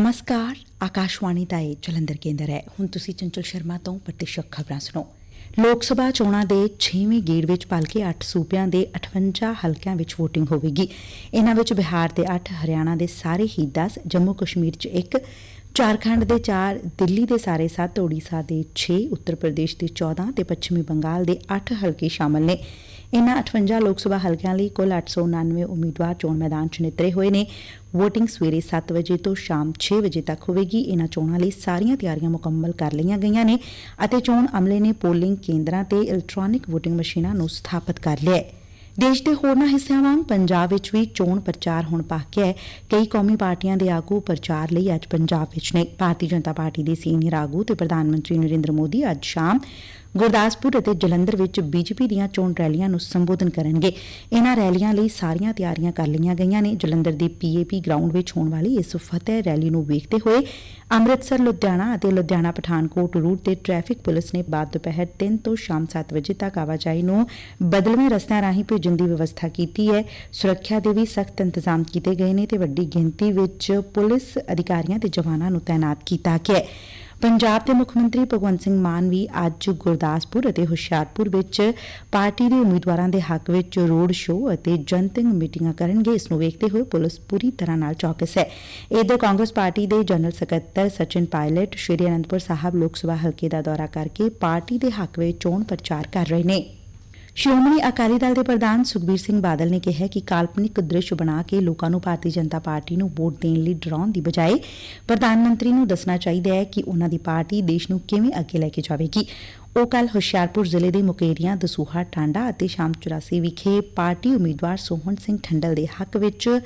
ਨਮਸਕਾਰ ਆਕਾਸ਼ਵਾਣੀ ਦਾ ਇਹ ਜਲੰਧਰ ਕੇਂਦਰ ਹੈ ਹੁਣ ਤੁਸੀਂ ਚੰਚਲ ਸ਼ਰਮਾ ਤੋਂ ਪ੍ਰਤੀਸ਼ਕ ਖਬਰਾਂ ਸੁਣੋ ਲੋਕ ਸਭਾ ਚੋਣਾਂ ਦੇ 6ਵੇਂ ਗੇੜ ਵਿੱਚ ਭਲਕੇ 8 ਸੂਬਿਆਂ ਦੇ 58 ਹਲਕਿਆਂ ਵਿੱਚ VOTING ਹੋਵੇਗੀ ਇਹਨਾਂ ਵਿੱਚ ਬਿਹਾਰ ਦੇ 8 ਹਰਿਆਣਾ ਦੇ ਸਾਰੇ ਹੀ 10 ਜੰਮੂ ਕਸ਼ਮੀਰ 'ਚ 1 ਝਾਰਖੰਡ ਦੇ 4 ਦਿੱਲੀ ਦੇ ਸਾਰੇ 7 ਓਡੀਸ਼ਾ ਦੇ 6 ਉੱਤਰ ਪ੍ਰਦੇਸ਼ ਦੇ 14 ਤੇ ਪੱਛਮੀ ਬੰਗਾਲ ਦੇ 8 ਹਲਕੇ ਸ਼ਾਮਲ ਨੇ ਇਨ੍ਹਾਂ 58 ਲੋਕ ਸਭਾ ਹਲਕਿਆਂ ਲਈ ਕੁੱਲ 899 ਉਮੀਦਵਾਰ ਚੋਣ ਮੈਦਾਨ 'ਚ ਨਿਤਰੇ ਹੋਏ ਨੇ। ਵੋਟਿੰਗ ਸਵੇਰੇ 7 ਵਜੇ ਤੋਂ ਸ਼ਾਮ 6 ਵਜੇ ਤੱਕ ਹੋਵੇਗੀ। ਇਨ੍ਹਾਂ ਚੋਣਾਂ ਲਈ ਸਾਰੀਆਂ ਤਿਆਰੀਆਂ ਮੁਕੰਮਲ ਕਰ ਲਈਆਂ ਗਈਆਂ ਨੇ ਅਤੇ ਚੋਣ ਅਮਲੇ ਨੇ ਪੋਲਿੰਗ ਕੇਂਦਰਾਂ ਤੇ ਇਲੈਕਟ੍ਰਾਨਿਕ ਵੋਟਿੰਗ ਮਸ਼ੀਨਾਂ ਨੂੰ ਸਥਾਪਿਤ ਕਰ ਲਿਆ ਹੈ। ਦੇਸ਼ ਦੇ ਹੋਰਨਾਂ ਹਿੱਸਿਆਂ ਵਾਂਗ ਪੰਜਾਬ ਵਿੱਚ ਵੀ ਚੋਣ ਪ੍ਰਚਾਰ ਹੁਣ ਪੱਕ ਹੈ। ਕਈ ਕੌਮੀ ਪਾਰਟੀਆਂ ਦੇ ਆਗੂ ਪ੍ਰਚਾਰ ਲਈ ਅੱਜ ਪੰਜਾਬ ਵਿੱਚ ਨੇ। ਭਾਰਤੀ ਜਨਤਾ ਪਾਰਟੀ ਦੇ ਸੀਨੀਅਰ ਆਗੂ ਤੇ ਪ੍ਰਧਾਨ ਮੰਤਰੀ ਨਰਿੰਦਰ ਮੋਦੀ ਅੱਜ ਸ਼ਾਮ ਗੁਰਦਾਸਪੁਰ ਅਤੇ ਜਲੰਧਰ ਵਿੱਚ ਬੀਜੇਪੀ ਦੀਆਂ ਚੋਣ ਰੈਲੀਆਂ ਨੂੰ ਸੰਬੋਧਨ ਕਰਨਗੇ। ਇਨ੍ਹਾਂ ਰੈਲੀਆਂ ਲਈ ਸਾਰੀਆਂ ਤਿਆਰੀਆਂ ਕਰ ਲਈਆਂ ਗਈਆਂ ਨੇ। ਜਲੰਧਰ ਦੇ ਪੀਏਪੀ ਗਰਾਊਂਡ ਵਿੱਚ ਹੋਣ ਵਾਲੀ ਇਸ ਫਤਿਹ ਰੈਲੀ ਨੂੰ ਵੇਖਦੇ ਹੋਏ ਅੰਮ੍ਰਿਤਸਰ, ਲੁਧਿਆਣਾ ਅਤੇ ਲੁਧਿਆਣਾ ਪਠਾਨਕੋਟ ਰੂਟ ਤੇ ਟ੍ਰੈਫਿਕ ਪੁਲਿਸ ਨੇ ਬਾਅਦ ਦੁਪਹਿਰ 3 ਤੋਂ ਸ਼ਾਮ 7 ਵਜੇ ਤੱਕ ਆਵਾਜਾਈ ਨੂੰ ਬਦਲਵੇਂ ਰਸਤਿਆਂ ਰਾਹੀਂ ਭੇਜਣ ਦੀ ਵਿਵਸਥਾ ਕੀਤੀ ਹੈ। ਸੁਰੱਖਿਆ ਦੇ ਵੀ ਸਖਤ ਇੰਤਜ਼ਾਮ ਕੀਤੇ ਗਏ ਨੇ ਤੇ ਵੱਡੀ ਗਿਣਤੀ ਵਿੱਚ ਪੁਲਿਸ ਅਧਿਕਾਰੀਆਂ ਤੇ ਜਵਾਨਾਂ ਨੂੰ ਤਾਇਨਾਤ ਕੀਤਾ ਗਿਆ ਹੈ। ਪੰਜਾਬ ਦੇ ਮੁੱਖ ਮੰਤਰੀ ਭਗਵੰਤ ਸਿੰਘ ਮਾਨ ਵੀ ਅੱਜ ਗੁਰਦਾਸਪੁਰ ਅਤੇ ਹੁਸ਼ਿਆਰਪੁਰ ਵਿੱਚ ਪਾਰਟੀ ਦੇ ਉਮੀਦਵਾਰਾਂ ਦੇ ਹੱਕ ਵਿੱਚ ਰੋਡ ਸ਼ੋਅ ਅਤੇ ਜਨਤਕ ਮੀਟਿੰਗਾਂ ਕਰਨਗੇ। ਇਸ ਨੂੰ ਵੇਖਦੇ ਹੋਏ ਪੁਲਿਸ ਪੂਰੀ ਤਰ੍ਹਾਂ ਨਾਲ ਚੌਕਸ ਹੈ। ਇਧਰ ਕਾਂਗਰਸ ਪਾਰਟੀ ਦੇ ਜਨਰਲ ਸਕੱਤਰ ਸਚਿਨ ਪਾਇਲਟ, ਸ਼੍ਰੀ ਅਨੰਦਪੁਰ ਸਾਹਿਬ ਲੋਕ ਸਭਾ ਹਲਕੇ ਦਾ ਦੌਰਾ ਕਰਕੇ ਪਾਰਟੀ ਦੇ ਹੱਕ ਵਿੱਚ ਚੋਣ ਪ੍ਰਚਾਰ ਕਰ ਰਹੇ ਨੇ। ਸ਼੍ਰੋਮਣੀ ਅਕਾਲੀ ਦਲ ਦੇ ਪ੍ਰਧਾਨ ਸੁਖਬੀਰ ਸਿੰਘ ਬਾਦਲ ਨੇ ਕਿਹਾ ਕਿ ਕਾਲਪਨਿਕ ਦ੍ਰਿਸ਼ ਬਣਾ ਕੇ ਲੋਕਾਂ ਨੂੰ ਭਾਰਤੀ ਜਨਤਾ ਪਾਰਟੀ ਨੂੰ ਵੋਟ ਦੇਣ ਲਈ ਡਰਾਉਣ ਦੀ ਬਜਾਏ ਪ੍ਰਧਾਨ ਮੰਤਰੀ ਨੂੰ ਦੱਸਣਾ ਚਾਹੀਦਾ ਹੈ ਕਿ ਉਹਨਾਂ ਦੀ ਪਾਰਟੀ ਦੇਸ਼ ਨੂੰ ਕਿਵੇਂ ਅੱਗੇ ਲੈ ਕੇ ਜਾਵੇਗੀ। ਉਹ ਕੱਲ ਹੁਸ਼ਿਆਰਪੁਰ ਜ਼ਿਲ੍ਹੇ ਦੇ ਮੁਕੇਰੀਆਂ, ਦਸੂਹਾ, ਟਾਂਡਾ ਅਤੇ ਸ਼ਾਮ 84 ਵਿਖੇ ਪਾਰਟੀ ਉਮੀਦਵਾਰ ਸੋਹਣ ਸਿੰਘ ਠੰਡਲ ਦੇ ਹੱਕ ਵਿੱਚ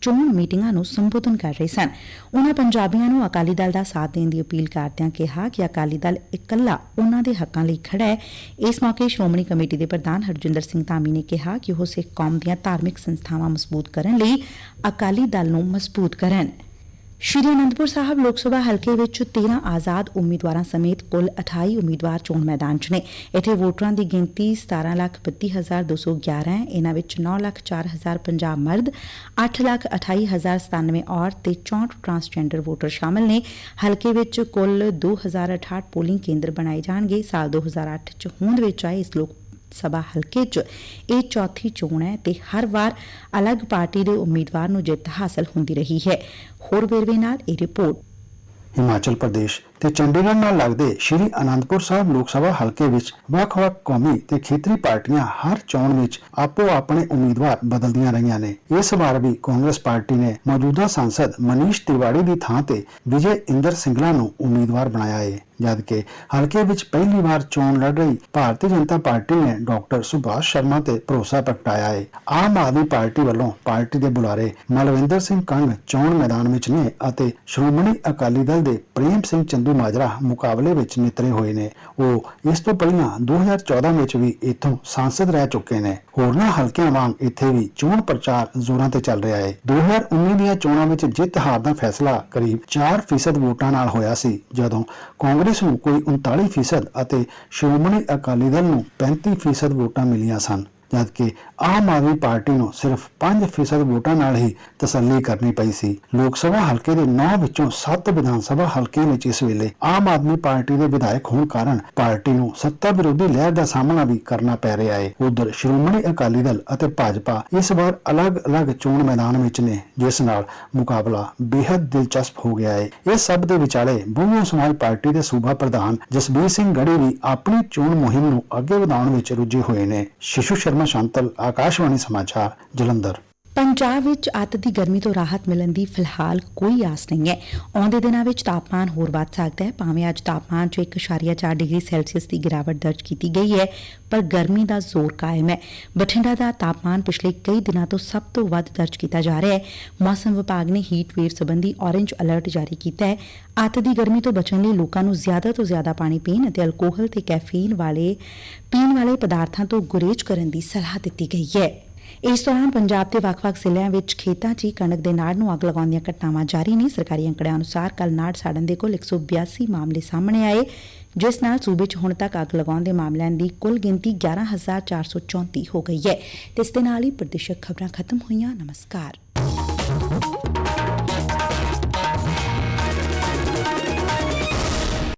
ਚੋਣ ਮੀਟਿੰਗਾਂ ਨੂੰ ਸੰਬੋਧਨ ਕਰ ਰਹੇ ਸਨ। ਉਨੂਾਂ ਪੰਜਾਬੀਆਂ ਨੂੰ ਅਕਾਲੀ ਦਲ ਦਾ ਸਾਥ ਦੇਣ ਦੀ ਅਪੀਲ ਕਰਦਿਆਂ ਕਿਹਾ ਕਿ ਅਕਾਲੀ ਦਲ ਇਕੱਲਾ ਉਨੂਾਂ ਦੇ ਹੱਕਾਂ ਲਈ ਖੜਾ ਹੈ। ਇਸ ਮੌਕੇ ਸ਼੍ਰੋਮਣੀ ਕਮੇਟੀ ਦੇ ਪ੍ਰਧਾਨ ਹਰਜਿੰਦਰ ਸਿੰਘ ਧਾਮੀ ਨੇ ਕਿਹਾ ਕਿ ਉਹ ਸਿੱਖ ਕੌਮ ਦੀਆਂ ਧਾਰਮਿਕ ਸੰਸਥਾਵਾਂ ਮਜ਼ਬੂਤ ਕਰਨ ਲਈ ਅਕਾਲੀ ਦਲ ਨੂੰ ਮਜ਼ਬੂਤ ਕਰਨ। ਸ਼੍ਰੀ ਅਨੰਦਪੁਰ ਸਾਹਿਬ ਲੋਕ ਸਭਾ ਹਲਕੇ ਵਿੱਚ 13 ਆਜ਼ਾਦ ਉਮੀਦਵਾਰਾਂ ਸਮੇਤ ਕੁੱਲ 28 ਉਮੀਦਵਾਰ ਚੋਣ ਮੈਦਾਨ 'ਚ ਨੇ। ਇੱਥੇ ਵੋਟਰਾਂ ਦੀ ਗਿਣਤੀ 17,32,211 ਹੈ। ਇਹਨਾਂ ਵਿੱਚ 9,04,000 ਪੰਜਾਬ ਮਰਦ 8,28,097 ਔਰਤ ਤੇ 64 ਟਰਾਂਸਜੈਂਡਰ ਵੋਟਰ ਸ਼ਾਮਲ ਨੇ। ਹਲਕੇ ਵਿੱਚ ਕੁੱਲ 2,068 ਪੋਲਿੰਗ ਕੇਂਦਰ ਬਣਾਏ ਜਾਣਗੇ। ਸਾਲ 2008 'ਚ ਹੋਂਦ ਵਿੱਚ ਆਏ ਇਸ ਲੋਕ ਸਭਾ ਹਲਕੇ 'ਚ ਇਹ ਚੌਥੀ ਚੋਣ ਹੈ ਤੇ ਹਰ ਵਾਰ ਅਲੱਗ ਪਾਰਟੀ ਦੇ ਉਮੀਦਵਾਰ ਨੂੰ ਜਿੱਤ ਹਾਸਲ ਹੁੰਦੀ ਰਹੀ ਹੈ। ਹੋਰ ਵੇਰਵੇ ਨਾਲ ਇਹ ਰਿਪੋਰਟ। ਹਿਮਾਚਲ ਪ੍ਰਦੇਸ਼ ਤੇ ਚੰਡੀਗੜ੍ਹ ਨਾਲ ਲੱਗਦੇ ਸ਼੍ਰੀ ਅਨੰਦਪੁਰ ਸਾਹਿਬ ਲੋਕ ਸਭਾ ਹਲਕੇ ਵਿੱਚ ਵੱਖ-ਵੱਖ ਕੌਮੀ ਤੇ ਖੇਤਰੀ ਪਾਰਟੀਆਂ ਹਰ ਚੋਣ ਵਿੱਚ ਆਪੋ ਆਪਣੇ ਉਮੀਦਵਾਰ ਬਦਲਦੀਆਂ ਰਹੀਆਂ ਨੇ। ਇਸ ਵਾਰ ਵੀ ਕਾਂਗਰਸ ਪਾਰਟੀ ਨੇ ਮੌਜੂਦਾ ਸੰਸਦ ਮਨੀਸ਼ ਤਿਵਾੜੀ ਦੀ ਥਾਂ ਤੇ ਵਿਜੇ ਇੰਦਰ ਸਿੰਗਲਾ ਨੂੰ ਉਮੀਦਵਾਰ ਬਣਾਇਆ ਹੈ ਜਦਕਿ ਹਲਕੇ ਵਿੱਚ ਪਹਿਲੀ ਵਾਰ ਚੋਣ ਲੜ ਰਹੀ ਭਾਰਤੀ ਜਨਤਾ ਪਾਰਟੀ ਨੇ ਡਾਕਟਰ ਸੁਭਾਸ਼ ਸ਼ਰਮਾ ਤੇ ਭਰੋਸਾ ਪ੍ਰਗਟਾਇਆ ਹੈ ਆਮ ਆਦਮੀ ਪਾਰਟੀ ਵੱਲੋਂ ਪਾਰਟੀ ਦੇ ਬੁਲਾਰੇ ਮਲਵਿੰਦਰ ਸਿੰਘ ਕੰਗ ਚੋਣ ਮੈਦਾਨ ਵਿੱਚ ਨੇ ਅਤੇ ਸ਼੍ਰੋਮਣੀ ਅਕਾਲੀ ਦਲ ਦੇ ਪ੍ਰੇਮ ਸਿੰਘ ਚੰਦੂ ਮਾਜਰਾ ਮੁਕਾਬਲੇ ਵਿੱਚ ਨਿਤਰੇ ਹੋਏ ਨੇ। ਉਹ ਇਸ ਤੋਂ ਪਹਿਲਾਂ 2014 ਵਿੱਚ ਵੀ ਇੱਥੋਂ ਸੰਸਦ ਰਹਿ ਚੁੱਕੇ ਨੇ। ਹੋਰਨਾਂ ਹਲਕਿਆਂ ਵਾਂਗ ਇੱਥੇ ਵੀ ਚੋਣ ਪ੍ਰਚਾਰ ਜ਼ੋਰਾਂ ਤੇ ਚੱਲ ਰਿਹਾ ਹੈ 2019 ਦੀਆਂ ਚੋਣਾਂ ਵਿੱਚ ਜਿੱਤ ਹਾਰ ਦਾ ਫੈਸਲਾ ਕਰੀਬ 4% ਵੋਟਾਂ ਨਾਲ ਹੋਇਆ ਸੀ, ਜਦੋਂ ਕਾਂਗਰਸ ਨੂੰ ਕੋਈ 39% ਅਤੇ ਸ਼੍ਰੋਮਣੀ ਅਕਾਲੀ ਦਲ ਨੂੰ 35% ਵੋਟਾਂ ਮਿਲੀਆਂ ਸਨ। ਜਦਕਿ ਆਮ ਆਦਮੀ ਪਾਰਟੀ ਨੂੰ ਸਿਰਫ 5% ਵੋਟਾਂ ਨਾਲ ਹੀ ਤਸੱਲੀ ਕਰਨੀ ਪਈ ਸੀ। ਲੋਕ ਸਭਾ ਹਲਕੇ ਦੇ 9 ਵਿੱਚੋਂ 7 ਵਿਧਾਨ ਸਭਾ ਹਲਕੇ ਵਿੱਚ ਇਸ ਵੇਲੇ ਆਮ ਆਦਮੀ ਪਾਰਟੀ ਦੇ ਵਿਧਾਇਕ ਹੋਣ ਕਾਰਨ ਪਾਰਟੀ ਨੂੰ ਸੱਤਾ ਵਿਰੋਧੀ ਲਹਿਰ ਦਾ ਸਾਹਮਣਾ ਵੀ ਕਰਨਾ ਪੈ ਰਿਹਾ ਹੈ। ਉਧਰ ਸ਼੍ਰੋਮਣੀ ਅਕਾਲੀ ਦਲ ਅਤੇ ਭਾਜਪਾ ਇਸ ਵਾਰ ਅਲੱਗ-ਅਲੱਗ ਚੋਣ ਮੈਦਾਨ ਵਿੱਚ ਨੇ, ਜਿਸ ਨਾਲ ਮੁਕਾਬਲਾ ਬੇहद ਦਿਲਚਸਪ ਹੋ ਗਿਆ ਹੈ। ਇਸ ਸਭ ਦੇ ਵਿਚਾਲੇ ਬਹੁਜਨ ਸਮਾਜ ਪਾਰਟੀ ਦੇ ਸੂਬਾ ਪ੍ਰਧਾਨ ਜਸਬੀਰ ਸਿੰਘ ਗੜੀ ਵੀ ਆਪਣੀ ਚੋਣ ਮੁਹਿੰਮ ਨੂੰ ਅੱਗੇ ਵਧਾਉਣ ਵਿੱਚ ਰੁੱਝੇ ਹੋਏ ਨੇ। ਸ਼ਿਸ਼ੂ ਸ਼ਰਮਾ ਸ਼ਾਂਤਲ ਆਕਾਸ਼ਵਾਣੀ ਸਮਾਚਾਰ ਜਲੰਧਰ ਪੰਜਾਬ ਵਿੱਚ ਅੱਤ ਦੀ ਗਰਮੀ ਤੋਂ ਰਾਹਤ ਮਿਲਣ ਦੀ ਫਿਲਹਾਲ ਕੋਈ ਆਸ ਨਹੀਂ ਹੈ। ਆਉਂਦੇ ਦਿਨਾਂ ਵਿੱਚ ਤਾਪਮਾਨ ਹੋਰ ਵੱਧ ਸਕਦਾ ਹੈ। ਭਾਵੇਂ ਅੱਜ ਤਾਪਮਾਨ 'ਚ 1.4 ਡਿਗਰੀ ਸੈਲਸੀਅਸ ਦੀ ਗਿਰਾਵਟ ਦਰਜ ਕੀਤੀ ਗਈ ਹੈ, ਪਰ ਗਰਮੀ ਦਾ ਜ਼ੋਰ ਕਾਇਮ ਹੈ। ਬਠਿੰਡਾ ਦਾ ਤਾਪਮਾਨ ਪਿਛਲੇ ਕਈ ਦਿਨਾਂ ਤੋਂ ਸਭ ਤੋਂ ਵੱਧ ਦਰਜ ਕੀਤਾ ਜਾ ਰਿਹਾ ਹੈ। ਮੌਸਮ ਵਿਭਾਗ ਨੇ ਹੀਟ ਵੇਵ ਸੰਬੰਧੀ ਔਰੇਂਜ ਅਲਰਟ ਜਾਰੀ ਕੀਤਾ ਹੈ। ਅੱਤ ਦੀ ਗਰਮੀ ਤੋਂ ਬਚਣ ਲਈ ਲੋਕਾਂ ਨੂੰ ਜ਼ਿਆਦਾ ਤੋਂ ਜ਼ਿਆਦਾ ਪਾਣੀ ਪੀਣ ਅਤੇ ਅਲਕੋਹਲ ਤੇ ਕੈਫੀਨ ਵਾਲੇ, ਪੀਣ ਵਾਲੇ ਪਦਾਰਥਾਂ ਤੋਂ ਗੁਰੇਜ਼ ਕਰਨ ਦੀ ਸਲਾਹ ਦਿੱਤੀ ਗਈ ਹੈ। ਇਸ ਦੌਰਾਨ ਪੰਜਾਬ ਦੇ ਵੱਖ-ਵੱਖ ਜ਼ਿਲ੍ਹਿਆਂ ਵਿੱਚ ਖੇਤਾਂ 'ਚ ਕਣਕ ਦੇ ਨਾੜ ਨੂੰ ਅੱਗ ਲਗਾਉਣ ਦੀਆਂ ਘਟਨਾਵਾਂ ਜਾਰੀ ਨੇ। ਸਰਕਾਰੀ ਅੰਕੜਿਆਂ ਅਨੁਸਾਰ ਕੱਲ ਨਾੜ ਸਾੜਨ ਦੇ ਕੋਲ 182 ਮਾਮਲੇ ਸਾਹਮਣੇ ਆਏ, ਜਿਸ ਨਾਲ ਸੂਬੇ 'ਚ ਹੁਣ ਤੱਕ ਅੱਗ ਲਗਾਉਣ ਦੇ ਮਾਮਲਿਆਂ ਦੀ ਕੁੱਲ ਗਿਣਤੀ 11434 ਹੋ ਗਈ ਹੈ। ਤੇ ਇਸ ਦੇ ਨਾਲ ਹੀ ਪ੍ਰਦੇਸ਼ਕ ਖਬਰਾਂ ਖਤਮ ਹੋਈਆਂ। ਨਮਸਕਾਰ।